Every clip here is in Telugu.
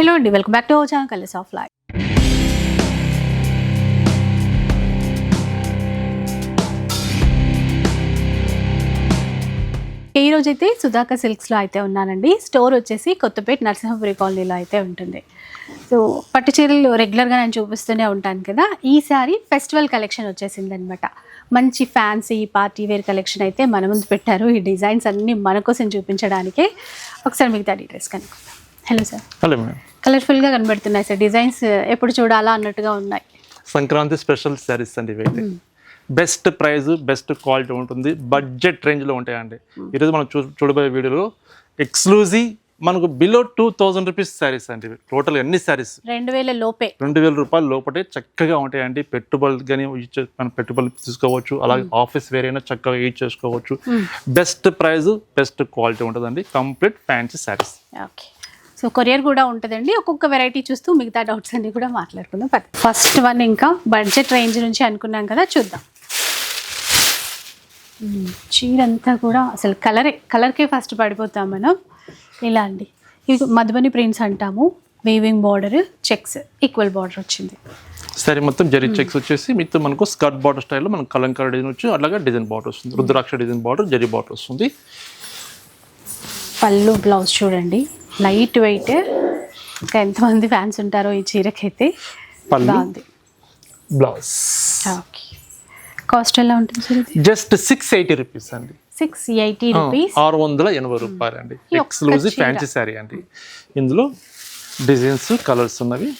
హలో అండి welcome back to our colours of life. ఈ రోజు అయితే సుధాకర్ సిల్క్స్లో అయితే ఉన్నానండి. స్టోర్ వచ్చేసి కొత్తపేట నరసింహపురి కాలనీలో అయితే ఉంటుంది. సో పట్టు చీరలు రెగ్యులర్గా నేను చూపిస్తూనే ఉంటాను కదా ఈసారి ఫెస్టివల్ కలెక్షన్ వచ్చేసింది అనమాట మంచి ఫ్యాన్సీ పార్టీ వేర్ కలెక్షన్ అయితే మన ముందు పెట్టారు. ఈ డిజైన్స్ అన్నీ మన కోసం చూపించడానికే. ఒకసారి మిగతా డీటెయిల్స్ కనుక్కుందాం. హలో సార్ హలో మేడం కలర్ఫుల్గా కనబడుతున్నాయి సార్ డిజైన్స్ ఎప్పుడు చూడాలా అన్నట్టుగా ఉన్నాయి. సంక్రాంతి స్పెషల్ శారీస్ అండి ఇవైతే. బెస్ట్ ప్రైస్ బెస్ట్ క్వాలిటీ ఉంటుంది. బడ్జెట్ రేంజ్లో ఉంటాయండి. ఈరోజు మనం చూ చూడబోయే వీడియోలో ఎక్స్క్లూజివ్ మనకు below two thousand rupees saris అండి. టోటల్ ఎన్ని శారీస్ రెండు వేల లోపే. రెండు వేల రూపాయల లోపటే చక్కగా ఉంటాయండి. పెట్టుబడులు కానీ మనం పెట్టుబడులు తీసుకోవచ్చు. అలాగే ఆఫీస్ వేర్ అయినా చక్కగా యూజ్ చేసుకోవచ్చు. బెస్ట్ ప్రైస్ బెస్ట్ క్వాలిటీ ఉంటుందండి. Complete fancy saris okay so courier కూడా ఉంటుందండి. ఒక్కొక్క వెరైటీ చూస్తూ మిగతా డౌట్స్ అన్ని కూడా మాట్లాడుకుందాం. ఫస్ట్ వన్ ఇంకా బడ్జెట్ రేంజ్ నుంచి అనుకున్నాం కదా చూద్దాం. మ్మ్. చీర అంతా కూడా అసలు కలరే కలర్కే ఫస్ట్ పడిపోతాం మనం. ఇలా అండి. ఇది మధుబని ప్రింట్స్ అంటాము. Weaving border checks equal border వచ్చింది. సరే మొత్తం జరీ చెక్స్ వచ్చేసి మీతో మనకు స్కర్ట్ బార్డర్ స్టైల్లో మనకు కలంకార డిజైన్ వచ్చి అలాగే డిజైన్ బార్డర్ వస్తుంది. Rudraksha design border zari border వస్తుంది. పళ్ళు బ్లౌజ్ చూడండి. Light weight. ఇంకా ఎంతమంది ఫ్యాన్స్ ఉంటారో ఈ చీరకైతే. బాగుంది. బ్లౌజ్. ఓకే. కాస్ట్ ఎలా ఉంటుంది జస్ట్ సిక్స్ ఎయిటీ రూపీస్ అండి. Six eighty rupees. ఆరు వందల ఎనభై రూపాయలు అండి. ఎక్స్క్లూజివ్. ఫ్యాన్సీ శారీ అండి. ఇందులో డిజైన్స్ కలర్స్ ఉన్నవి.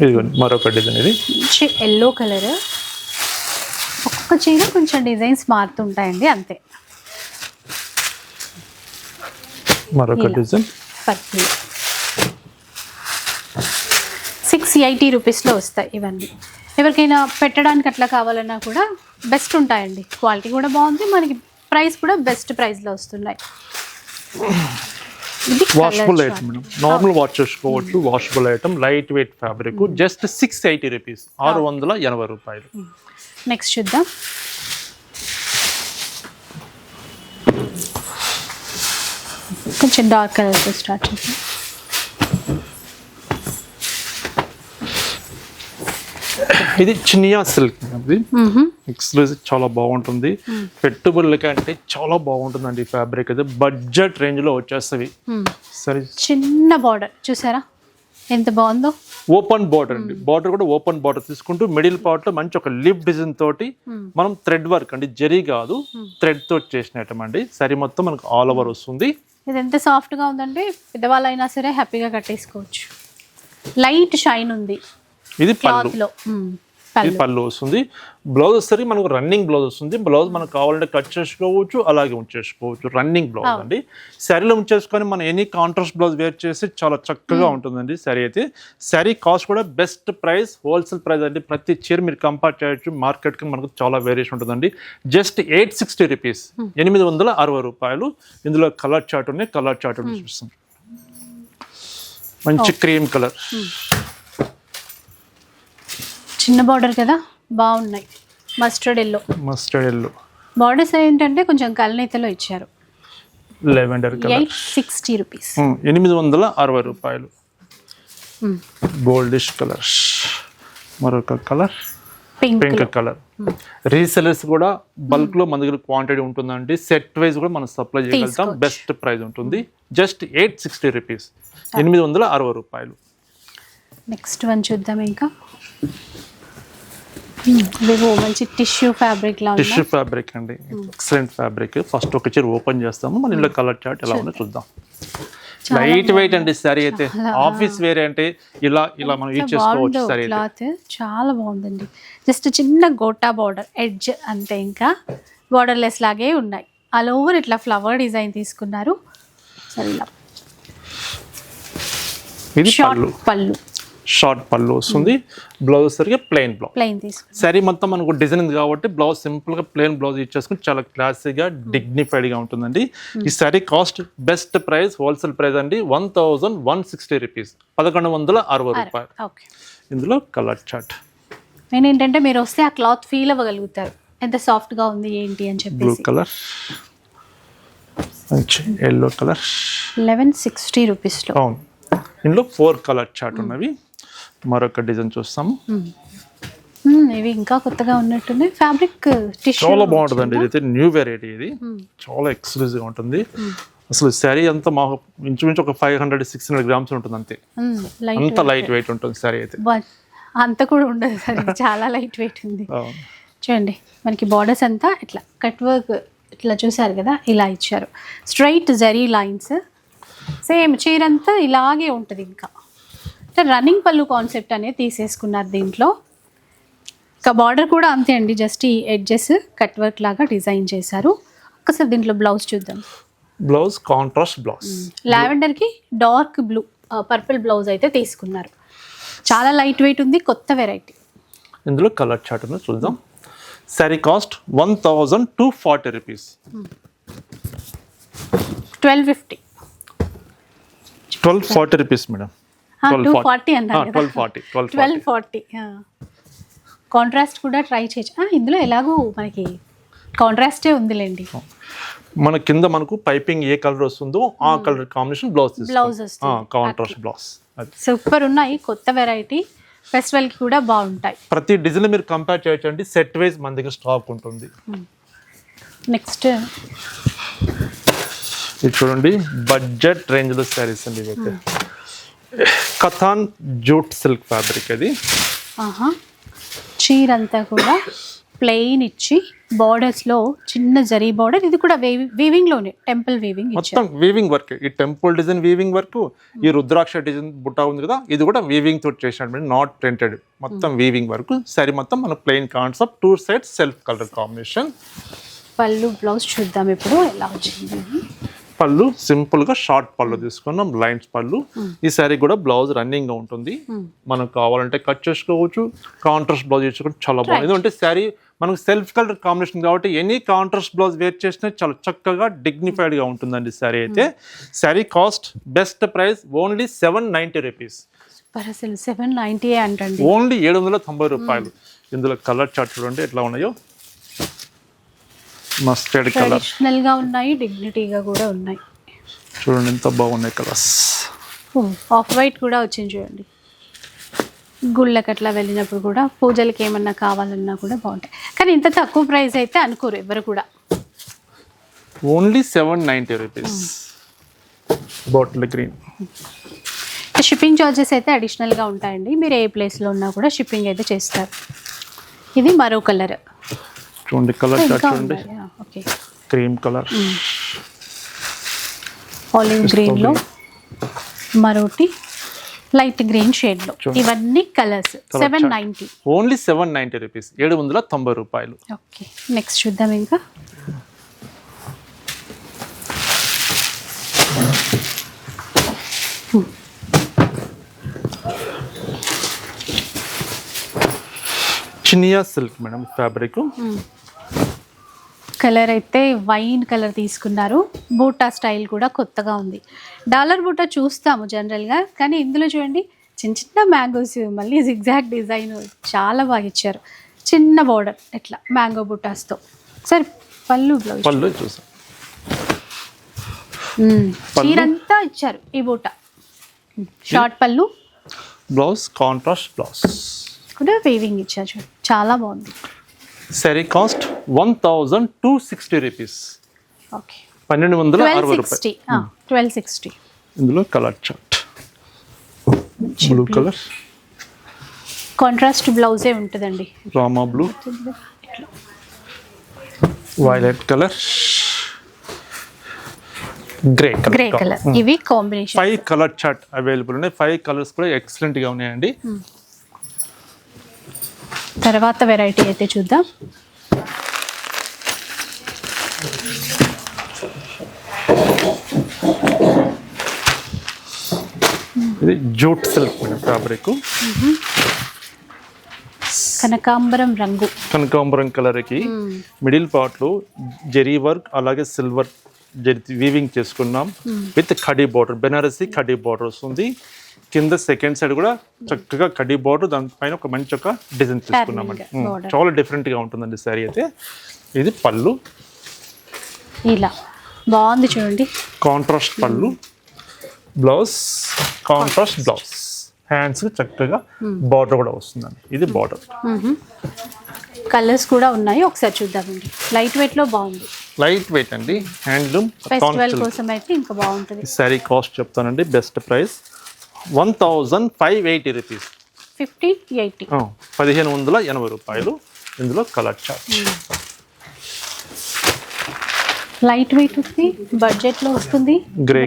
ఇదిగోండి మరొక డిజైన్ ఇది. ఎల్లో కలర్ ఒక్కొక్క చీర కొంచెం డిజైన్స్ మారుతుంటాయండి అంతే. మరొక. డిజైన్. పర్పుల్ సిక్స్ ఎయిటీ రూపీస్లో వస్తాయి ఇవన్నీ. ఎవరికైనా పెట్టడానికి అట్లా కావాలన్నా కూడా బెస్ట్ ఉంటాయండి. క్వాలిటీ కూడా బాగుంది మనకి ప్రైస్ కూడా బెస్ట్ ప్రైస్లో వస్తున్నాయి. Washable item. Madam. Normal wash చేసుకోవచ్చు washable item light weight fabric just six eighty rupees ఆరు వందల ఎనభై రూపాయలు. నెక్స్ట్ చూద్దాం. కొంచెం డార్క్ కలర్తో స్టార్ట్ చేద్దాం. ఇది చినియా సిల్క్. ఇది ఎక్స్క్లూజివ్ చాలా బాగుంటుంది. పెట్టుబడులకి అంటే చాలా బాగుంటుందండి ఫ్యాబ్రిక్ అయితే. బడ్జెట్ రేంజ్లో వచ్చేస్తవి సరే. చిన్న బార్డర్ చూసారా? ఎంత బాగుందో? ఓపెన్ బార్డర్ అండి. బార్డర్ కూడా ఓపెన్ బార్డర్ తీసుకుంటూ మిడిల్ పార్ట్లో మంచి ఒక లిప్ డిజైన్ తోటి మనం థ్రెడ్ వర్క్ అండి. జరీ కాదు థ్రెడ్ తోటి చేసిన ఐటమ్ అండి సరీ మొత్తం మనకు ఆల్ ఓవర్ వస్తుంది. ఇది ఎంత సాఫ్ట్గా ఉందంటే పెద్దవాళ్ళైనా సరే హ్యాపీగా కట్టేసుకోవచ్చు. లైట్ షైన్ ఉంది. ఇది క్లాత్లో ఇది పళ్ళు వస్తుంది. బ్లౌజ్ వచ్చేసరికి మనకు రన్నింగ్ బ్లౌజ్ వస్తుంది. బ్లౌజ్ మనకు కావాలంటే కట్ చేసుకోవచ్చు అలాగే ఉంచేసుకోవచ్చు. రన్నింగ్ బ్లౌజ్ అండి. శారీలో ఉంచేసుకొని మనం ఎనీ కాంట్రాస్ట్ బ్లౌజ్ వేర్ చేసి చాలా చక్కగా ఉంటుందండి శారీ అయితే. శారీ కాస్ట్ కూడా బెస్ట్ ప్రైస్ హోల్సేల్ ప్రైస్ అండి. ప్రతి చీర మీరు కంపేర్ చేయొచ్చు మార్కెట్కి మనకు చాలా వేరియేషన్ ఉంటుందండి. జస్ట్ ఎయిట్ సిక్స్టీ రూపీస్ ఎనిమిది వందల అరవై రూపాయలు. ఇందులో కలర్ చార్ట్ ఉన్నాయి. కలర్ చార్ట్ చూపిస్తాం. మంచి క్రీమ్ కలర్. చిన్న బార్డర్ కదా? బాగున్నాయి. Mustard yellow mustard yellow borders ఏంటంటే కొంచెం కలనీతలో ఇచ్చారు. లెవెండర్ కలర్ సిక్స్టీ రూపీస్ ఎనిమిది వందల అరవై రూపాయలు. గోల్డిష్ కలర్ మరొక colour pink pink colour resellers కూడా బల్క్లో మన దగ్గర క్వాంటిటీ ఉంటుందండి. సెట్ వైజ్ కూడా మనం సప్లై చేయగలుగుతాం. బెస్ట్ ప్రైస్ ఉంటుంది. జస్ట్ ఎయిట్ సిక్స్టీ రూపీస్ ఎనిమిది వందల అరవై రూపాయలు. నెక్స్ట్ వన్ చూద్దాం ఇంకా. ఇదిగో మంచి టిష్యూ ఫ్యాబ్రిక్ లా ఉంది? టిష్యూ ఫ్యాబ్రిక్ అండి. Excellent fabric. ఫస్ట్ ఒక చీర ఓపెన్ చేస్తాము. మన ఇంట్లో కలర్ చార్ట్ ఎలా ఉందో చూద్దాం. లైట్ వెయిట్ అండి సారీ అయితే. ఆఫీస్ వేరే అంటే ఇలా ఇలా మనం యూజ్ చేసుకోవచ్చు సారీ అయితే. క్లాత్ చాలా బాగుందండి. జస్ట్ చిన్న గోటా బార్డర్ ఎడ్జ్ అంతే ఇంకా. బార్డర్ లెస్ లాగే ఉన్నాయి. ఆల్ ఓవర్ ఇట్లా ఫ్లవర్ డిజైన్ తీసుకున్నారు. సరే ఇది షార్ట్ పళ్ళు. పళ్ళు. షార్ట్ పళ్ళు వస్తుంది. బ్లౌజ్ సరిగ్గా ప్లెయిన్ బ్లౌజ్. ప్లెయిన్ శారీ మొత్తం మనకు డిజైన్ ఉంది కాబట్టి బ్లౌజ్ సింపుల్గా ప్లెయిన్ బ్లౌజ్ ఇచ్చేసుకుని చాలా క్లాసీగా డిగ్నిఫైడ్గా ఉంటుందండి. ఈ sari cost best price wholesale price అండి. One thousand one sixty rupees. పదకొండు వందల అరవై రూపాయలు. ఓకే. ఇందులో కలర్ చార్ట్ నేను ఏంటంటే మీరు వస్తే ఆ క్లాత్ ఫీల్ అవ్వగలుగుతారు. ఎంత సాఫ్ట్గా ఉంది ఏంటి అని బ్లూ చెప్పేసి colour yellow colour eleven sixty రూపీస్లో. అవును. ఇందులో ఫోర్ కలర్ చార్ట్ ఉన్నవి. మరొక డిజైన్ చూస్తాము ఇవి ఇంకా కొత్తగా ఉన్నట్టుంది ఫ్యాబ్రిక్ చాలా బాగుంటుందండి. ఇది అయితే న్యూ వెరైటీ ఇది. చాలా ఎక్స్క్లూజివ్ ఉంటుంది. అసలు శారీ అంతా మా ఇంచుమించు ఒక five hundred six hundred grams ఉంటుంది అంతే. అంత లైట్ వెయిట్ ఉంటుంది శారీ అయితే. అంత కూడా ఉండదు సార్. చాలా లైట్ వెయిట్ ఉంది. చూడండి మనకి బార్డర్స్ అంతా ఇట్లా కట్ వర్క్ ఇట్లా చూసారు కదా ఇలా ఇచ్చారు. స్ట్రైట్ జరీ లైన్స్ సేమ్ చీర అంతా ఇలాగే ఉంటుంది ఇంకా. అంటే రన్నింగ్ పళ్ళు కాన్సెప్ట్ అనేది తీసేసుకున్నారు దీంట్లో. ఇంకా బార్డర్ కూడా అంతే అండి జస్ట్ ఈ ఎడ్జెస్ కట్ వర్క్ లాగా డిజైన్ చేశారు. ఒక్కసారి దీంట్లో బ్లౌజ్ చూద్దాం. బ్లౌజ్ కాంట్రాస్ట్ బ్లౌజ్ లావెండర్కి డార్క్ బ్లూ పర్పుల్ బ్లౌజ్ అయితే తీసుకున్నారు. చాలా లైట్ వెయిట్ ఉంది కొత్త వెరైటీ ఇందులో కలర్ చార్ట్ చూద్దాం. Sari cost one thousand two forty rupees twelve fifty twelve forty rupees madam two forty అన్నారు twelve forty twelve twelve forty contrast కూడా ట్రై చేయొచ్చు. ఇందులో ఎలాగూ మనకి కాంట్రాస్టే ఉందిలేండి. మన కింద మనకు పైపింగ్ ఏ కలర్ వస్తుందో ఆ కలర్ కాంబినేషన్ బ్లౌజ్ వస్తుంది. కాంట్రాస్ట్ బ్లౌజ్ సూపర్ ఉన్నాయి. కొత్త వెరైటీ ఫెస్టివల్కి కూడా బాగుంటాయి. ప్రతి డిజైన్ మీరు కంపేర్ చేయొచ్చు అండి సెట్ వైజ్ మన దగ్గర స్టాక్ ఉంటుంది. నెక్స్ట్ ఇది చూడండి. బడ్జెట్ రేంజ్లో శారీస్ అండి ఇవైతే కథాన్ జూట్ సిల్క్ ఫ్యాబ్రిక్ అది. చీర అంతా కూడా ప్లెయిన్ ఇచ్చి బార్డర్స్లో చిన్న జరీ బార్డర్ ఇది కూడా వీవింగ్లోనే టెంపుల్ వీవింగ్ మొత్తం వీవింగ్ వర్క్ ఈ టెంపుల్ డిజైన్ వీవింగ్ వర్క్ ఈ రుద్రాక్ష డిజైన్ బుట్ట ఉంది కదా ఇది కూడా వీవింగ్ తోటి చేసినట్టు నాట్ ప్రింటెడ్ మొత్తం వీవింగ్ వర్క్ సరే మొత్తం మన plain concept two side self colour combination పళ్ళు బ్లౌజ్ చూద్దాం ఇప్పుడు ఎలా వచ్చింది. పళ్ళు సింపుల్గా షార్ట్ పళ్ళు తీసుకున్నాం లైన్స్ పళ్ళు. ఈ శారీ కూడా బ్లౌజ్ రన్నింగ్గా ఉంటుంది. మనకు కావాలంటే కట్ చేసుకోవచ్చు కాంట్రాస్ట్ బ్లౌజ్ చేసుకోవచ్చు చాలా బాగుంది. ఎందుకంటే శారీ మనకు సెల్ఫ్ కలర్ కాంబినేషన్ కాబట్టి ఎనీ కాంట్రాస్ట్ బ్లౌజ్ వేర్ చేసినా చాలా చక్కగా డిగ్నిఫైడ్గా ఉంటుందండి శారీ అయితే. Sari cost best price only seven ninety rupees seven ninety అంటండి. ఓన్లీ ఏడు వందల తొంభై రూపాయలు. ఇందులో కలర్ చార్ట్ చూడండి ఎట్లా ఉన్నాయో. మస్టర్డ్ కలర్ ట్రెడిషనల్గా ఉన్నాయి డిగ్నిటీగా కూడా ఉన్నాయి. చూడండి ఎంత బాగున్నాయి కలర్స్ ఆఫ్ వైట్ కూడా వచ్చింది చూడండి. గుళ్ళకి అట్లా వెళ్ళినప్పుడు కూడా పూజలకి ఏమన్నా కావాలన్నా కూడా బాగుంటాయి. కానీ ఇంత తక్కువ ప్రైస్ అయితే అనుకోరు ఎవరు కూడా. Only seven ninety rupees bottle green shipping charges అయితే అడిషనల్గా ఉంటాయండి. మీరు ఏ ప్లేస్లో ఉన్నా కూడా షిప్పింగ్ అయితే చేస్తారు. ఇది మరో కలర్ చూడండి కలర్ చూడండి క్రీమ్ కలర్. ఆలివ్ గ్రీన్లో మరోటి లైట్ గ్రీన్ షేడ్లో. ఇవన్నీ colours seven. Ninety only seven ninety rupees ఏడు వందల తొంభై రూపాయలు. ఓకే నెక్స్ట్ చూద్దాం ఇంకా. Chiniya silk madam fabric colour అయితే వైన్ కలర్ తీసుకున్నారు. బూటా స్టైల్ కూడా కొత్తగా ఉంది. డాలర్ బూటా చూస్తాము జనరల్గా కానీ ఇందులో చూడండి చిన్న చిన్న మ్యాంగోస్ మళ్ళీ జిగ్జాగ్ డిజైన్ చాలా బాగా ఇచ్చారు. చిన్న బోర్డర్ ఇట్లా మ్యాంగో బూటాస్తో. సరే పళ్ళు బ్లౌజ్ పళ్ళు చూసాం. చీరంతా ఇచ్చారు ఈ బూట. షార్ట్ పళ్ళు. బ్లౌజ్ కాంట్రాస్ట్ బ్లౌజ్ కూడా వీవింగ్ ఇచ్చారు చాలా బాగుంది. Sari cost one thousand two sixty rupees పన్నెండు వందల అరవై రూపాయలు. సిక్స్టీ ఇందులో colour chart blue colour contrast బ్లౌజే ఉంటుందండి. Rama blue violet colour grey grey colour ఇవి combination five colour chart available ఉన్నాయి. ఫైవ్ కలర్స్ కూడా ఎక్సలెంట్గా ఉన్నాయండి. తర్వాత వెరైటీ అయితే చూద్దాం. ఇది జూట్ సిల్క్ ఫ్యాబ్రిక్ కనకాంబరం రంగు. కనకాంబరం కలర్కి మిడిల్ పార్ట్లో జెరీ వర్క్ అలాగే సిల్వర్ జెరీ వీవింగ్ చేసుకున్నాం. విత్ కడీ బార్డర్ బెనారసీ కడీ బార్డర్ వస్తుంది. కింద సెకండ్ సైడ్ కూడా చక్కగా కడీ బార్డర్ దానిపైన ఒక మంచి ఒక డిజైన్ తీసుకున్నామండి. border. చాలా డిఫరెంట్గా ఉంటుందండి శారీ అయితే. ఇది పళ్ళు. ఇలా. బాగుంది చూడండి. కాంట్రాస్ట్ పళ్ళు. Blouse contrast blouse. హ్యాండ్స్ చక్కగా బార్డర్ కూడా వస్తుందండి. ఇది బార్డర్. కలర్స్ కూడా ఉన్నాయి. ఒకసారి చూద్దామండి. లైట్ వెయిట్లో బాగుంది. లైట్ వెయిట్ అండి. హ్యాండ్లూమ్ ఫెస్టివల్ కోసం అయితే ఇంకా బాగుంటుంది. శారీ కాస్ట్ చెప్తానండి. Best price one thousand five eighty rupees fifty eighty పదిహేను వందల ఎనభై రూపాయలు ఇందులో కలర్ చార్ట్. లైట్ వెయిట్ ఉంది బడ్జెట్లో వస్తుంది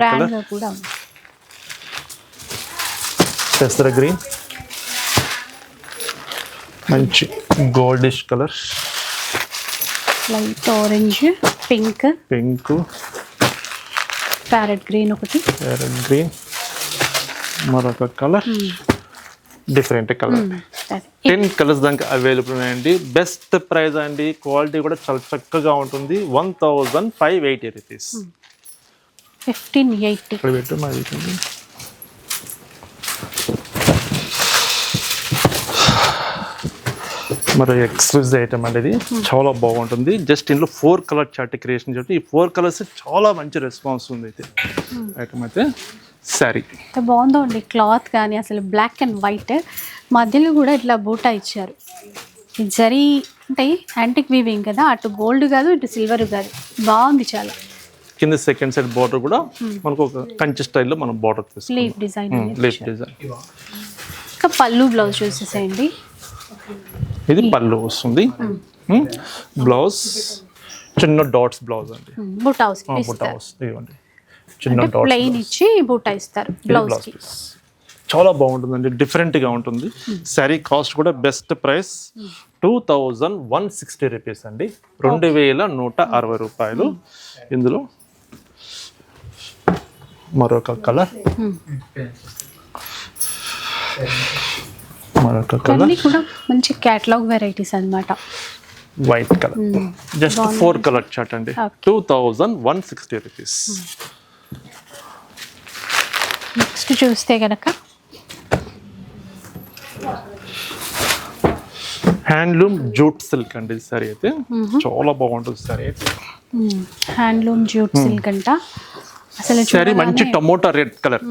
colour. లో కూడా పెసర గ్రీన్ మంచి goldish colour light orange pink pink parrot green ఒకటి. ప్యారెట్ గ్రీన్ మరొక colour different colour. Ten colours దానికి అవైలబుల్ ఉన్నాయండి. బెస్ట్ ప్రైస్ అండి. క్వాలిటీ కూడా చాలా చక్కగా ఉంటుంది. One thousand five eighty rupees fifteen eighty ఇక్కడ పెట్టు మాది ఇటుంది. మరి ఎక్స్క్లూజివ్ ఐటమ్ అండి ఇది. చాలా బాగుంటుంది. జస్ట్ ఇందులో ఫోర్ కలర్ చార్ట్ క్రియేషన్ చేసి ఈ ఫోర్ కలర్స్ చాలా మంచి రెస్పాన్స్ ఉంది అయితే. ఐటమ్ అయితే. శారీ ఎంత బాగుందో అండి క్లాత్ కానీ అసలు బ్లాక్ అండ్ వైట్ మధ్యలో కూడా ఇట్లా బూటా ఇచ్చారు. జరీ అంటే యాంటిక్ వీవింగ్ కదా అటు గోల్డ్ కాదు ఇటు సిల్వర్ కాదు. బాగుంది చాలా. కింద సెకండ్ సైడ్ బార్డర్ కూడా మనకు ఒక కంచి స్టైల్లో మనం బార్డర్ స్లీవ్ డిజైన్ లేట్ డిజైన్ ఇంకా పళ్ళు బ్లౌజ్ చూసేసేయండి. ఇది పళ్ళు వస్తుంది. బ్లౌజ్ చిన్న డాట్స్ బ్లౌజ్ అండి. బూటా బుట్ట ఇస్తారు వస్తుంది ఇవ్వండి. చిన్న ప్లెయిన్ ఇచ్చి బూటా ఇస్తారు బ్లౌజ్ చాలా బాగుంటుందండి డిఫరెంట్గా ఉంటుంది. శారీ కాస్ట్ కూడా best price two thousand one sixty rupees అండి. రెండు వేల నూట అరవై రూపాయలు. ఇందులో మరొక కలర్ మరొక కలర్ కూడా మంచి క్యాటలాగ్ వెరైటీస్ అన్నమాట. White colour just four colour chart అండి. Two thousand one sixty rupees next చూస్తే కనుక హ్యాండ్లూమ్ జూట్ సిల్క్ అండి సరే అయితే. చాలా బాగుంటుంది సరే అయితే. హ్యాండ్లూమ్ జ్యూట్ సిల్క్ అంట. అసలు సారీ మంచి టమోటా రెడ్ కలర్.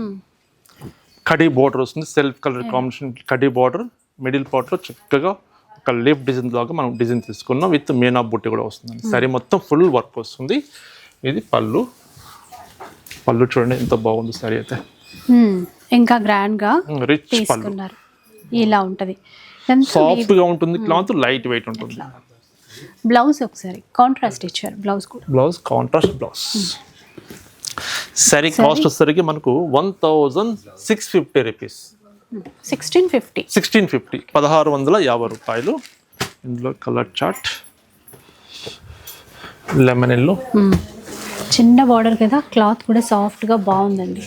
కడీ బార్డర్ వస్తుంది సెల్ఫ్ కలర్ కాంబినేషన్ కడీ బార్డర్ మిడిల్ పార్ట్లో చక్కగా ఒక లీఫ్ డిజైన్ లాగా మనం డిజైన్ తీసుకున్నాం విత్ మీనా బుట్టి కూడా వస్తుంది సారీ మొత్తం ఫుల్ వర్క్ వస్తుంది. ఇది పళ్ళు. పళ్ళు చూడండి ఎంత బాగుంది సారీ అయితే. ఇంకా గ్రాండ్గా రిచ్ తీసుకున్నారు. ఇలా ఉంటది. ఇదంతా సాఫ్ట్గా ఉంటుంది క్లాత్ లైట్ వెయిట్ ఉంటుంది. బ్లౌజ్ ఒకసారి కాంట్రాస్ట్ ఇచ్చారు బ్లౌజ్ కూడా. బ్లౌజ్ కాంట్రాస్ట్ బ్లౌజ్ సరే కాస్ట్ వచ్చేసరికి మనకు one thousand six fifty rupees sixteen fifty sixteen fifty పదహారు వందల యాభై రూపాయలు. ఇందులో కలర్ చార్ట్ లెమన్ ఎల్లో చిన్న బార్డర్ కదా క్లాత్ కూడా సాఫ్ట్గా బాగుందండి.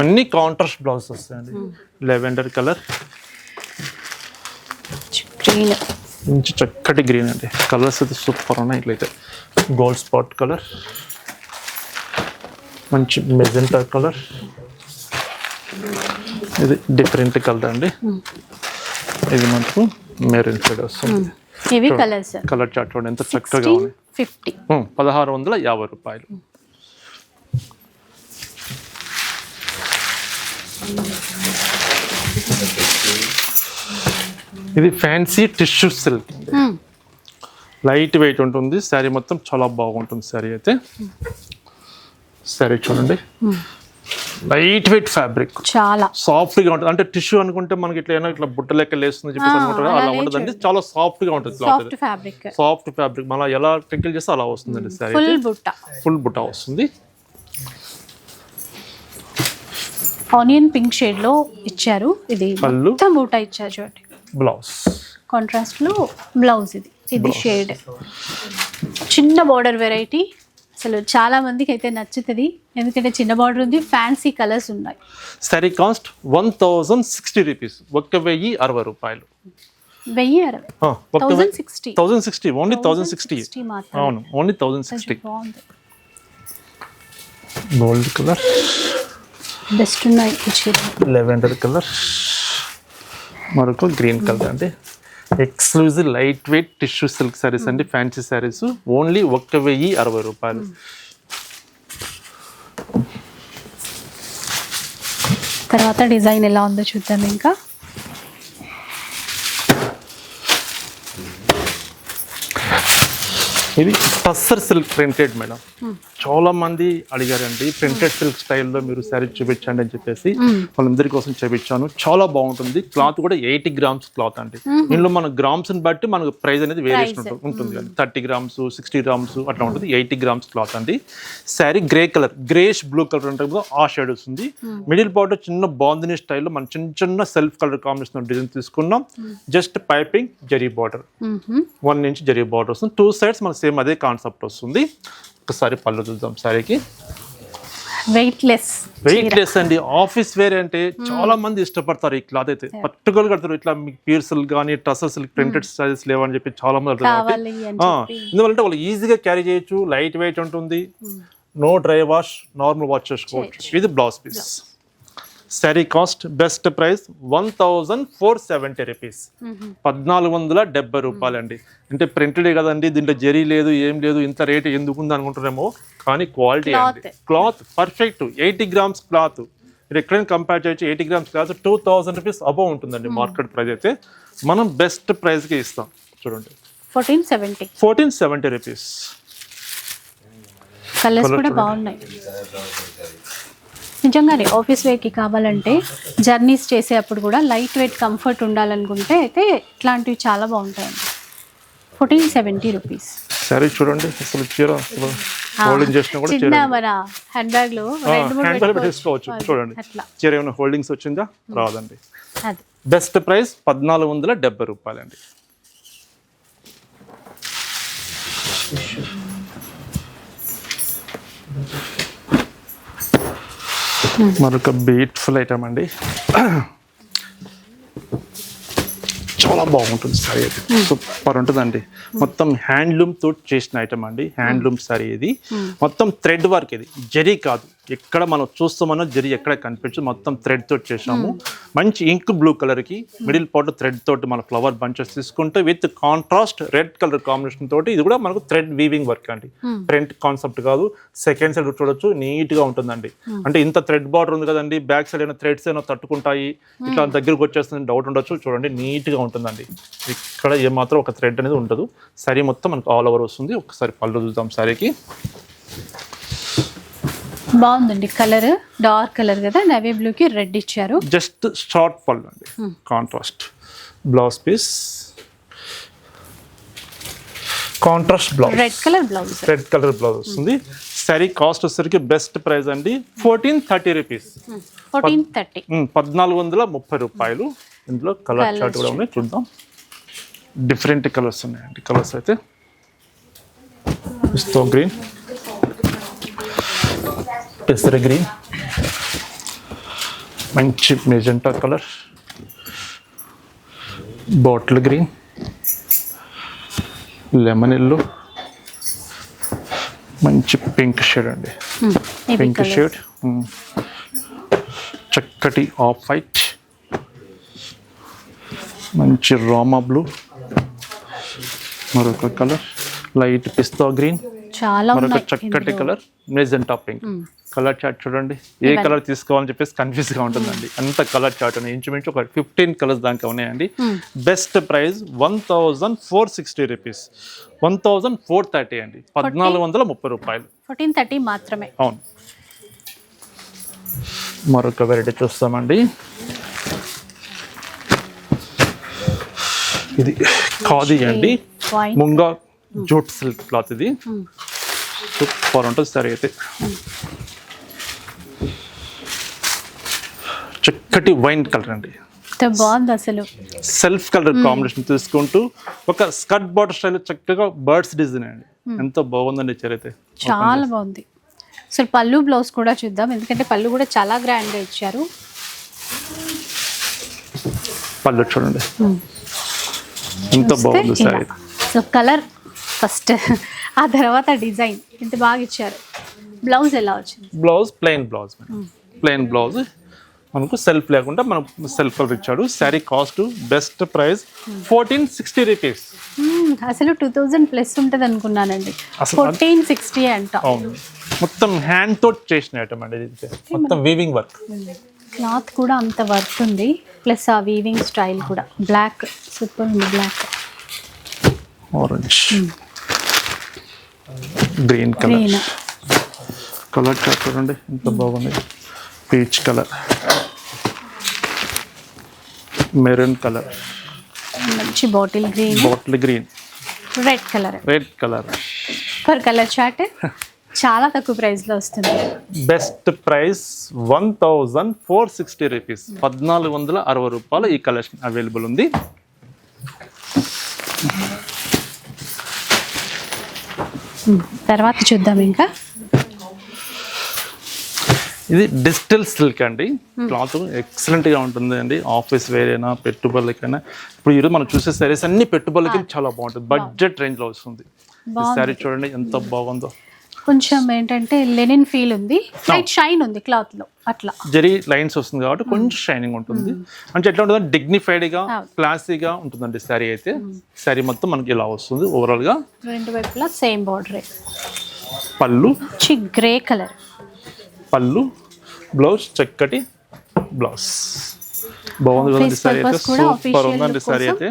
అన్ని కాంట్రాస్ట్ బ్లౌజ్ వస్తాయండి. లెవెండర్ కలర్ గ్రీన్ మంచి చక్కటి గ్రీన్ అండి. కలర్స్ అయితే సూపర్ ఉన్నాయి ఇట్లయితే. గోల్డ్ స్పాట్ కలర్ మంచి మెజెంటా కలర్ ఇది డిఫరెంట్ కలర్ అండి. ఇది మనకు మెరూన్ షేడ్ వస్తుంది. ఇవి కలర్స్ కలర్ చార్ట్ చూడండి ఎంత చక్కగా ఉంది. ఫిఫ్టీ ఉం, పదహారు వందల యాభై రూపాయలు. ఇది fancy tissue silk light weight ఉంటుంది. శారీ మొత్తం చాలా బాగుంటుంది శారీ అయితే. శారీ చూడండి. లైట్ వెయిట్ ఫ్యాబ్రిక్ చాలా. సాఫ్ట్గా ఉంటుంది. అంటే టిష్యూ అనుకుంటే మనకి ఇట్లా ఏమైనా ఇట్లా బుట్ట లెక్క లేస్తుంది చెప్పేసి అనుకుంటారు అలా ఉండదండి చాలా సాఫ్ట్గా ఉంటుంది సాఫ్ట్ ఫ్యాబ్రిక్ సాఫ్ట్ ఫ్యాబ్రిక్ మనం ఎలా టెంకిల్ చేస్తే అలా వస్తుందండి శారీ ఫుల్ బుట్ట. ఫుల్ బుట్ట వస్తుంది. ఆనియన్ పింక్ షేడ్లో ఇచ్చారు. ఇది పళ్ళు. మొత్తం బూటా ఇచ్చారు చూడండి. బ్లౌజ్. కాంట్రాస్ట్లో బ్లౌజ్ ఇది. ఇది షేడ్. చిన్న బార్డర్ వెరైటీ. అసలు చాలా మందికి అయితే నచ్చుతుంది. ఎందుకంటే చిన్న బార్డర్ ఉంది ఫ్యాన్సీ కలర్స్ ఉన్నాయి. Sari cost one thousand sixty rupees ఒక్క వెయ్యి అరవై రూపాయలు. వెయ్యి అరవై. Thousand sixty thousand sixty only thousand sixty అవును only thousand sixty gold colour best ఉన్నాయి లెవెండర్ కలర్. మరొక గ్రీన్ కలర్ అండి. Exclusive light weight tissue silk saris అండి ఫ్యాన్సీ శారీస్ ఓన్లీ ఒక్క వెయ్యి అరవై రూపాయలు. తర్వాత డిజైన్ ఎలా ఉందో చూద్దాం ఇంకా. ఇది టస్సర్ సిల్క్ ప్రింటెడ్ మేడం. చాలా మంది అడిగారండి ప్రింటెడ్ సిల్క్ స్టైల్లో మీరు శారీ చూపించండి అని చెప్పేసి. వాళ్ళందరి కోసం చూపించాను. చాలా బాగుంటుంది. క్లాత్ కూడా ఎయిటీ గ్రామ్స్ క్లాత్ అండి. ఇందులో మన గ్రామ్స్ని బట్టి మనకు ప్రైస్ అనేది వేరియేషన్ ఉంటుంది అండి థర్టీ గ్రామ్స్ సిక్స్టీ గ్రామ్స్ అట్లా ఉంటుంది. ఎయిటీ గ్రామ్స్ క్లాత్ అండి. Sari grey colour greyish blue colour ఉంటుంది కదా ఆ షేడ్ వస్తుంది. మిడిల్ పార్ట్ చిన్న బాందిని స్టైల్లో మన చిన్న చిన్న సెల్ఫ్ కలర్ కాంబినేషన్ డిజైన్ తీసుకున్నాం. జస్ట్ పైపింగ్ జరీ బార్డర్. వన్ ఇంచ్ జరీ బార్డర్ వస్తుంది. టూ సైడ్స్ మన సేమ్ అదే కాన్సెప్ట్ వస్తుంది. ఒకసారి పళ్ళు చూద్దాం శారీకి. వెయిట్ లెస్ వెయిట్ లెస్ అండి. ఆఫీస్ వేర్ అంటే చాలా మంది ఇష్టపడతారు ఈ క్లాత్ అయితే. పర్టికులర్ కడతారు ఇట్లా మీకు పీర్సల్ కానీ టసర్ సిల్క్ ప్రింటెడ్ స్టైల్స్ లేవని చెప్పి చాలా మంది ఎందువల్లంటే వాళ్ళు ఈజీగా క్యారీ చేయొచ్చు లైట్ వెయిట్ ఉంటుంది no dry wash normal wash చేసుకోవచ్చు. ఇది blouse piece sari cost best price one thousand four seventy rupees పద్నాలుగు వందల డెబ్బై రూపాయలండి. అంటే ప్రింటెడే కదండి దీంట్లో జరీ లేదు ఏం లేదు ఇంత రేట్ ఎందుకు ఉంది అనుకుంటారేమో కానీ క్వాలిటీ అండి. Cloth perfect eighty grams cloth మీరు ఎక్కడైనా కంపేర్ చేయొచ్చు eighty grams cloth two thousand rupees above ఉంటుందండి మార్కెట్ ప్రైస్ అయితే. మనం బెస్ట్ ప్రైస్కి ఇస్తాం. చూడండి. Fourteen seventy fourteen seventy rupees colours కూడా బాగున్నాయి. నిజంగానే ఆఫీస్ వేర్కి కావాలంటే జర్నీస్ చేసేటప్పుడు కూడా లైట్ వెయిట్ కంఫర్ట్ ఉండాలనుకుంటే అయితే ఇట్లాంటివి చాలా బాగుంటాయండి. ఫోర్టీన్ సెవెంటీ రూపీస్ సరే చూడండి. అసలు చీర హోల్డింగ్ చేసినా కూడా చిన్న మన హ్యాండ్ బ్యాగ్లో హ్యాండ్ బ్యాగ్. పెట్టేసుకోవచ్చు చూడండి. అట్లా. చీర ఏమైనా హోల్డింగ్స్ వచ్చిందా? రాదండి. బెస్ట్ ప్రైస్ పద్నాలుగు వందల డెబ్బై రూపాయలండి. మరొక బ్యూటిఫుల్ ఐటమ్ అండి. చాలా బాగుంటుంది సారీ అయితే. సూపర్ ఉంటుందండి. మొత్తం హ్యాండ్లూమ్తో చేసిన ఐటమ్ అండి. హ్యాండ్లూమ్ సారీ ఇది. మొత్తం థ్రెడ్ వర్క్ ఇది. జరీ కాదు. ఎక్కడ మనం చూస్తామన్నా జరీ ఎక్కడ కనిపించదు. మొత్తం థ్రెడ్ తోటి చేసాము మంచి ఇంక్ బ్లూ కలర్కి మిడిల్ పార్ట్ థ్రెడ్ తోటి మన ఫ్లవర్ బంచెస్ తీసుకుంటే with contrast red colour combination తోటి ఇది కూడా మనకు థ్రెడ్ వీవింగ్ వర్క్ అండి. ప్రింట్ కాన్సెప్ట్ కాదు సెకండ్ సైడ్ చూడొచ్చు నీట్గా ఉంటుందండి. అంటే ఇంత థ్రెడ్ బార్డర్ ఉంది కదండి బ్యాక్ సైడ్ అయినా థ్రెడ్స్ అయినా తట్టుకుంటాయి. ఇట్లా దగ్గరకు వచ్చేస్తుంది డౌట్ ఉండొచ్చు. చూడండి నీట్గా ఉంటుందండి. ఇక్కడ ఏమాత్రం ఒక థ్రెడ్ అనేది ఉండదు. సరీ మొత్తం మనకు ఆల్ ఓవర్ వస్తుంది. ఒకసారి పళ్ళు చూద్దాం సారీకి. బాగుందండి కలర్ డార్క్ కలర్ కదా? నవీ బ్లూ కి రెడ్ ఇచ్చారు. జస్ట్ షార్ట్ పళ్ళు అండి contrast. Blouse piece contrast blouse red colour blouse red colour blouse వస్తుంది. సారీ కాస్ట్ వచ్చేసరికి బెస్ట్ ప్రైస్ అండి. Fourteen thirty rupees fourteen thirty పద్నాలుగు వందల ముప్పై రూపాయలు. ఇందులో కలర్ చార్ట్ కూడా ఉన్నాయి చూద్దాం. డిఫరెంట్ కలర్స్ ఉన్నాయండి కలర్స్ అయితే. పిస్తో గ్రీన్ పెసర గ్రీన్ మంచి magenta colour bottle green lemon yellow మంచి పింక్ షేడ్ అండి. పింక్ షేడ్ చక్కటి ఆఫ్ వైట్ మంచి రామా బ్లూ మరొక కలర్ లైట్ పిస్తా గ్రీన్ చాలా మరొక చక్కటి colour magenta pink colour chart చూడండి. ఏ కలర్ తీసుకోవాలని చెప్పేసి కన్ఫ్యూజ్గా ఉంటుందండి అంత కలర్ చార్ట్ ఉన్నాయి. ఇంచుమించు ఒక ఫిఫ్టీన్ కలర్స్ దాకా ఉన్నాయండి. Best price one thousand four sixty rupees. One thousand four thirty అండి. పద్నాలుగు వందల ముప్పై రూపాయలు. ఫోర్టీన్ థర్టీ మాత్రమే. అవును. మరొక వెరైటీ చూస్తామండి. ఇది ఖాదీ అండి. ముంగా జూట్ సిల్క్ క్లాత్ ఇది. సూపర్ ఉంటుంది సరే అయితే. చక్కటి వైన్ కలర్ అండి. బాగుంది అసలు. సెల్ఫ్ కలర్ కాంబినేషన్ తీసుకుంటూ ఒక స్కర్ట్ బాటర్ స్టైల్ చక్కగా బర్డ్స్ డిజైన్ అండి. ఎంతో బాగుందండి చీర అయితే. చాలా బాగుంది. అసలు పళ్ళు బ్లౌజ్ కూడా చూద్దాం. ఎందుకంటే పళ్ళు కూడా చాలా గ్రాండ్గా ఇచ్చారు. పళ్ళు చూడండి. ఎంత బాగుంది సారీ. So colour first. ఆ తర్వాత డిజైన్. ఎంత బాగా ఇచ్చారు. బ్లౌజ్ ఎలా వచ్చింది? Blouse plain blouse. Plain blouse. మనకు సెల్ఫ్ లేకుండా మనకు సెల్ఫ్ కలర్ ఇచ్చాడు sari cost best price fourteen sixty rupees. అసలు టూ థౌజండ్ ప్లస్ ఉంటుంది అనుకున్నానండి. ఫోర్టీన్ సిక్స్టీ అంట. అవును. మొత్తం హ్యాండ్తో చేసిన ఐటమ్ అండి ఇది. మొత్తం వీవింగ్ వర్క్ క్లాత్ కూడా అంత వర్క్ ఉంది. ప్లస్ ఆ వీవింగ్ స్టైల్ కూడా. బ్లాక్ సూపర్ ఉంది black orange green colour colour చూడండి. ఎంత బాగుంది. Peach colour maroon colour. మంచి bottle green. Bottle green. Red colour. Red colour. Per colour chart చాలా తక్కువ ప్రైస్లో వస్తుంది. Best price one thousand four sixty rupees. పద్నాలుగు వందల అరవై రూపాయలు ఈ కలెక్షన్ అవైలబుల్ ఉంది. తర్వాత చూద్దాం ఇంకా. ఇది డిజిటల్ సిల్క్ అండి. క్లాత్ ఎక్సలెంట్గా ఉంటుంది అండి. ఆఫీస్ వేర్ అయినా పెట్టుబడులకైనా. ఇప్పుడు ఈరోజు మనం చూసే సారీస్ అన్ని పెట్టుబడులకి చాలా బాగుంటుంది. బడ్జెట్ రేంజ్లో వస్తుంది. ఈ సారీ చూడండి ఎంత బాగుందో. కొంచెం ఏంటంటే లెనిన్ ఫీల్ ఉంది. లైట్ షైన్ ఉంది క్లాత్లో. అట్లా. జరీ లైన్స్ వస్తుంది కాబట్టి కొంచెం షైనింగ్ ఉంటుంది. అంటే ఎట్లా ఉంటుంది డిగ్నిఫైడ్గా. క్లాసీగా ఉంటుందండి సారీ అయితే. సారీ మొత్తం మనకి ఇలా వస్తుంది. ఓవరాల్గా రెండు వైపులా సేమ్ బార్డర్ పళ్ళు. గ్రే కలర్ పళ్ళు. బ్లౌజ్ చక్కటి బ్లౌజ్. బాగుంది కదండి సారీ అయితే సూపర్ ఉందండి సారీ. అయితే.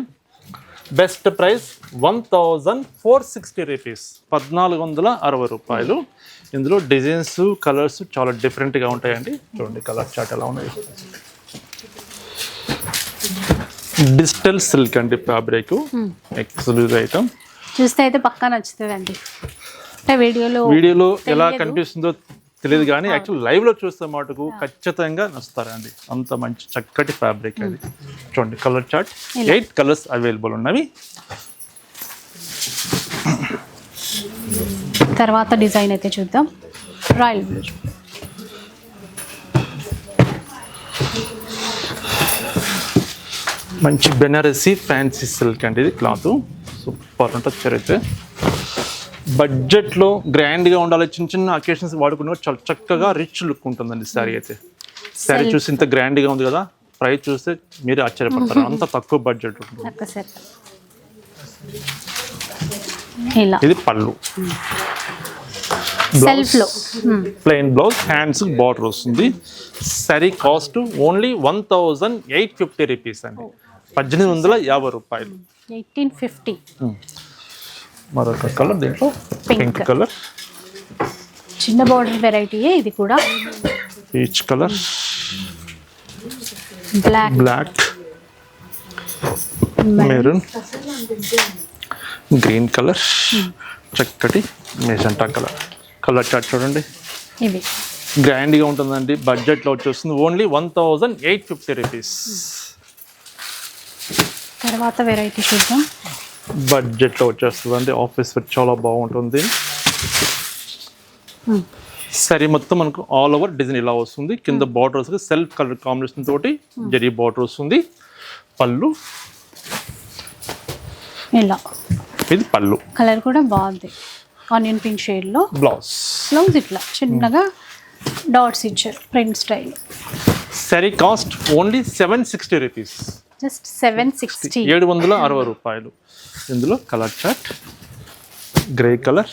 Best price one thousand four sixty rupees పద్నాలుగు వందల అరవై రూపాయలు. ఇందులో డిజైన్స్ కలర్స్ చాలా డిఫరెంట్గా ఉంటాయండి. చూడండి కలర్ చాట్ ఎలా ఉన్నాయి. డిజిటల్ సిల్క్ అండి ఫ్యాబ్రిక్ ఎక్స్క్లూజివ్ ఐటమ్ చూస్తే అయితే పక్కా నచ్చుతుందండి. వీడియోలో వీడియోలో ఎలా. కనిపిస్తుందో తెలియదు కానీ యాక్చువల్ లైవ్లో చూస్తే మటుకు ఖచ్చితంగా నచ్చుతారండి అంత మంచి చక్కటి ఫ్యాబ్రిక్ అది. చూడండి colour chart eight colours available ఉన్నవి. తర్వాత డిజైన్ అయితే చూద్దాం. రాయల్ బ్లూ మంచి బెనారసీ ఫ్యాన్సీ సిల్క్ అండి ఇది క్లాత్ సూపర్ ఉంటుంది చరిత్ర బడ్జెట్లో గ్రాండ్గా ఉండాలి. చిన్న చిన్న అకేషన్స్ వాడుకునే చాలా చక్కగా రిచ్ లుక్ ఉంటుందండి శారీ అయితే. శారీ చూసి ఇంత గ్రాండ్గా ఉంది కదా ప్రైస్ చూస్తే మీరు ఆశ్చర్యపడతారు. అంత తక్కువ బడ్జెట్ ఉంటుంది. ఇది పళ్ళు. ప్లెయిన్ బ్లౌజ్ హ్యాండ్స్ బార్డర్ వస్తుంది. Sari cost only one thousand eight fifty rupees అండి. పద్దెనిమిది వందల యాభై రూపాయలు. ఎయిటీన్ ఫిఫ్టీ మరొక కలర్ దీంట్లో. పింక్ కలర్ చిన్న బార్డర్ వెరైటీయే ఇది కూడా. Peach colour black black maroon green colour చక్కటి మెజంటా కలర్ కలర్ చార్ట్ చూడండి. ఇవి. గ్రాండ్గా ఉంటుందండి. బడ్జెట్లో వచ్చేస్తుంది. Only one thousand eight fifty rupees తర్వాత వెరైటీ చూద్దాం. బడ్జెట్లో వచ్చేస్తుంది అండి ఆఫీస్ వేర్ చాలా బాగుంటుంది. సరే మొత్తం మనకు ఆల్ ఓవర్ డిజైన్ ఇలా వస్తుంది. కింద బార్డర్ వస్తుంది సెల్ఫ్ కలర్ కాంబినేషన్ తోటి జరీ బార్డర్ వస్తుంది. పళ్ళు. ఇలా. ఇది పళ్ళు. కలర్ కూడా బాగుంది. ఆనియన్ పింక్ షేడ్లో బ్లౌజ్ బ్లౌజ్ ఇట్లా చిన్నగా డాట్స్ ఇచ్చారు print style sari cost only seven sixty rupees just seven sixty. ఏడు వందల అరవై రూపాయలు. ఇందులో colour chart grey colour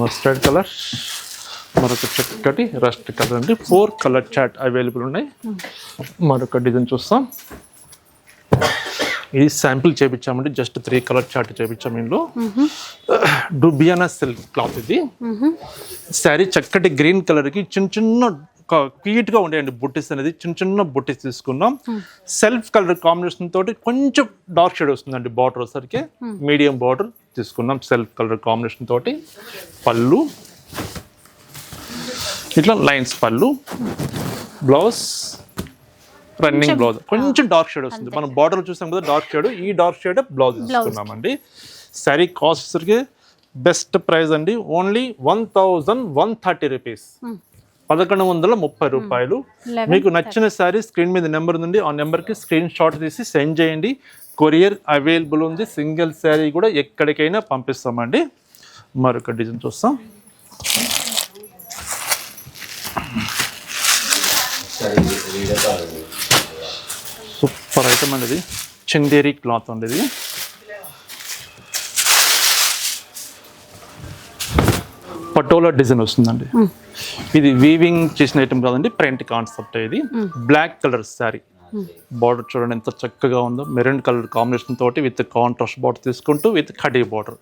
mustard colour మరొక చక్కటి రస్ట్ కలర్ అండి. ఫోర్ కలర్ చార్ట్ అవైలబుల్ ఉన్నాయి. మరొక డిజైన్ చూస్తాం. ఇది శాంపిల్ చేపించామండి. జస్ట్ త్రీ కలర్ చార్ట్ చేపించాము ఇందులో. డుబియానా సిల్క్ క్లాత్ ఇది. శారీ చక్కటి గ్రీన్ కలర్కి చిన్న చిన్న క్యూట్గా ఉండేయండి బుట్టిస్ అనేది. చిన్న చిన్న బుట్టిస్ తీసుకున్నాం సెల్ఫ్ కలర్ కాంబినేషన్ తోటి కొంచెం డార్క్ షేడ్ వస్తుందండి బార్డర్ వచ్చరికి మీడియం బార్డర్ తీసుకున్నాం సెల్ఫ్ కలర్ కాంబినేషన్ తోటి. పళ్ళు. ఇట్లా లైన్స్ పళ్ళు. బ్లౌజ్. Running blouse. కొంచెం డార్క్ షేడ్ వస్తుంది. మనం బార్డర్ చూసాం కదా డార్క్ షేడ్. ఈ డార్క్ షేడ్ బ్లౌజ్ తీసుకున్నామండి. శారీ కాస్ట్ వచ్చరికి బెస్ట్ ప్రైస్ అండి. Only one thousand one thirty rupees. పదకొండు వందల ముప్పై రూపాయలు. Eleven మీకు నచ్చిన శారీ స్క్రీన్ మీద నెంబర్ ఉంది. ఆ నెంబర్కి స్క్రీన్ షాట్ తీసి సెండ్ చేయండి. కొరియర్ అవైలబుల్ ఉంది. సింగిల్ శారీ కూడా ఎక్కడికైనా పంపిస్తామండి. మరొక డిజైన్ చూస్తాం. సూపర్ ఐటమ్ అండి ఇది. చందేరి క్లాత్ అండి ఇది. పటోలా డిజైన్ వస్తుందండి. ఇది వీవింగ్ చేసిన ఐటమ్ కాదండి ప్రింట్ కాన్సెప్ట్ ఇది. బ్లాక్ కలర్ శారీ బార్డర్ చూడండి ఎంత చక్కగా ఉందో. మెరూన్ కలర్ కాంబినేషన్ తోటి విత్ కాంట్రాస్ట్ బార్డర్ తీసుకుంటూ విత్ కడీ బార్డర్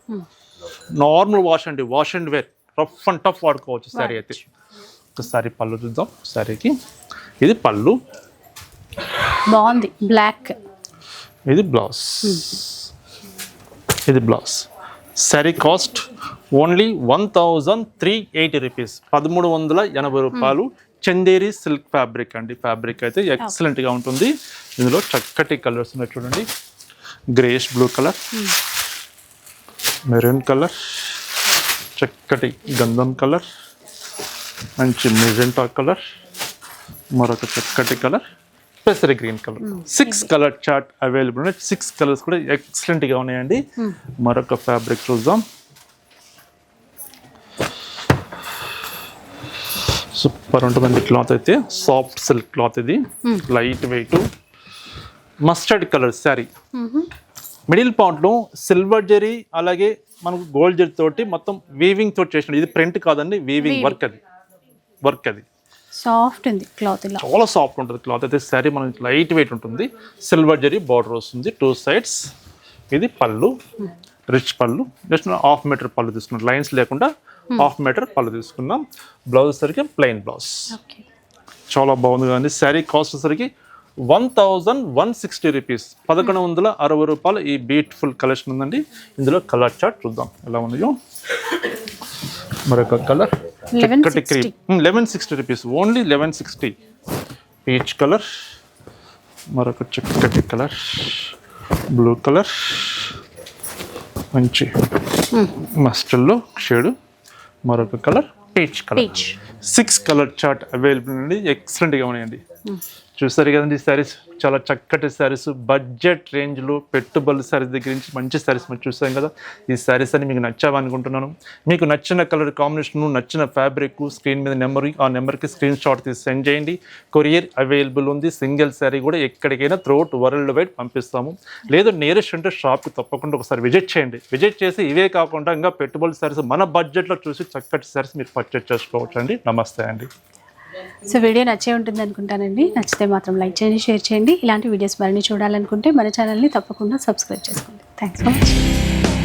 నార్మల్ వాష్ అండి wash and wear rough and tough వాడుకోవచ్చు శారీ అయితే. ఒకసారి పళ్ళు చూద్దాం శారీకి ఇది పళ్ళు. బాగుంది. బ్లాక్ ఇది బ్లౌజ్ ఇది blouse sari cost only one thousand three eighty rupees పదమూడు వందల ఎనభై రూపాయలు. చందేరి సిల్క్ ఫ్యాబ్రిక్ అండి. ఫ్యాబ్రిక్ అయితే ఎక్సలెంట్గా ఉంటుంది. ఇందులో చక్కటి కలర్స్ ఉన్నాయి చూడండి. Greyish blue colour maroon colour చక్కటి గంధం కలర్ మంచి మెజెంటా కలర్ మరొక చక్కటి colour పెసరి green colour. Six colour chart available ఉన్నాయి. సిక్స్ కలర్స్ కూడా excellent గా ఉన్నాయండి మరొక ఫ్యాబ్రిక్ చూద్దాం. సూపర్ ఉంటుందండి క్లాత్ అయితే. సాఫ్ట్ సిల్క్ క్లాత్ ఇది. Light weight. Mustard colour sari. Middle పాయింట్లో సిల్వర్ జరీ అలాగే మనకు గోల్డ్ జరీ తోటి మొత్తం వీవింగ్ తోటి చేసిన ఇది ప్రింట్ కాదండి వీవింగ్ వర్క్ అది. వర్క్ అది. సాఫ్ట్ ఉంది క్లాత్ ఇలా. చాలా సాఫ్ట్ ఉంటుంది క్లాత్. అయితే శారీ మనకి లైట్ వెయిట్ ఉంటుంది. సిల్వర్ జరీ బార్డర్ వస్తుంది టూ సైడ్స్. ఇది పళ్ళు. రిచ్ పళ్ళు. జస్ట్ హాఫ్ మీటర్ పళ్ళు తీసుకున్నాం. లైన్స్ లేకుండా హాఫ్ మీటర్ పళ్ళు తీసుకున్నాం బ్లౌజ్ సరికి ప్లెయిన్ బ్లౌజ్. చాలా బాగుంది కానీ శారీ కాస్ట్ వచ్చేసరికి one thousand one sixty rupees. పదకొండు వందల అరవై రూపాయలు ఈ బ్యూటిఫుల్ కలెక్షన్ ఉందండి. ఇందులో కలర్ చార్ట్ చూద్దాం. ఎలా ఉన్నాయో. మరొక కలర్. చక్కటి cream eleven sixty rupees only eleven sixty peach colour మరొక చక్కటి కలర్ బ్లూ కలర్ మంచి మస్టర్లో షేడు. మరొక colour peach colour six colour chart available అండి. ఎక్సలెంట్గా ఉన్నాయండి. చూస్తారు కదండి శారీస్ చాలా చక్కటి శారీస్ బడ్జెట్ రేంజ్లో పెట్టుబడుల శారీస్ దగ్గర నుంచి మంచి శారీస్ మనం చూసాం కదా. ఈ శారీస్ అని మీకు నచ్చావనుకుంటున్నాను. మీకు నచ్చిన కలర్ కాంబినేషన్ నచ్చిన ఫ్యాబ్రిక్ స్క్రీన్ మీద నెంబర్ ఆ నెంబర్కి స్క్రీన్ షాట్ తీసి సెండ్ చేయండి. కొరియర్ అవైలబుల్ ఉంది. సింగిల్ శారీ కూడా ఎక్కడికైనా త్రూఅవుట్ వరల్డ్ వైడ్ పంపిస్తాము. లేదు నియరెస్ట్ అంటే షాప్కి తప్పకుండా ఒకసారి విజిట్ చేయండి. విజిట్ చేసి ఇవే కాకుండా ఇంకా పెట్టుబడుల శారీస్ మన బడ్జెట్లో చూసి చక్కటి శారీస్ మీరు పర్చేజ్ చేసుకోవచ్చు అండి నమస్తే అండి. సో వీడియో నచ్చే ఉంటుంది అనుకుంటానండి. నచ్చితే మాత్రం లైక్ చేయండి షేర్ చేయండి. ఇలాంటి వీడియోస్ మరిన్ని చూడాలనుకుంటే మన ఛానల్ని తప్పకుండా సబ్స్క్రైబ్ చేసుకోండి. Thanks for watching